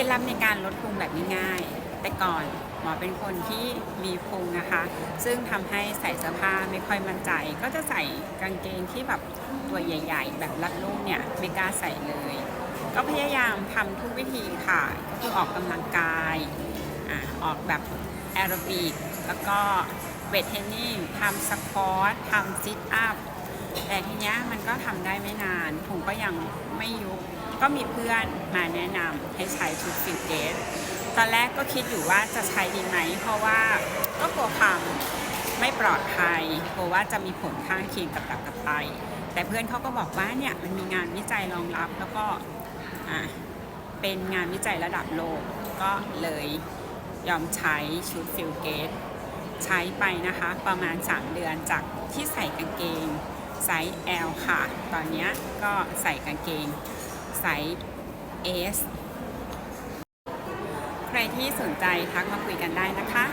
ล็ดลับในการลดพุงแบบง่ายๆ แต่ก่อนหมอเป็นคนที่มีพุงนะคะ ซึ่งทำให้ใส่เสื้อผ้าไม่ค่อยมั่นใจ ก็จะใส่กางเกงที่แบบตัวใหญ่ ๆ แบบรัดรูปเนี่ยไม่กล้าใส่เลย ก็พยายามทำทุกวิธีค่ะก็คือออกกำลังกายอออกแบบแอโรบิกแล้วก็เวทเทรนนิ่งทำสควอตทำซิทอัพแต่ทีเนี้ยมันก็ทำได้ไม่นานผมก็ยัง ก็มีเพื่อนมาแนะนำให้ใช้ชุดฟิตเกสตอนแรกก็คิดอยู่ว่าจะใช้ดีไหม เพราะว่าก็กลัวความไม่ปลอดภัยกลัวว่าจะมีผลข้างเคียงกับตับกับไตแต่เพื่อนเขาก็บอกว่าเนี่ยมันมีงานวิจัยรองรับแล้วก็เป็นงานวิจัยระดับโลกก็เลยยอมใช้ชุดฟิลเกสใช้ไปนะคะประมาณ 3 เดือนจากที่ใส่กางเกงไซส์ L ค่ะ ตอนนี้ก็ใส่กางเกง ไซส์ S ใครที่สนใจทักมาคุยกันได้นะคะ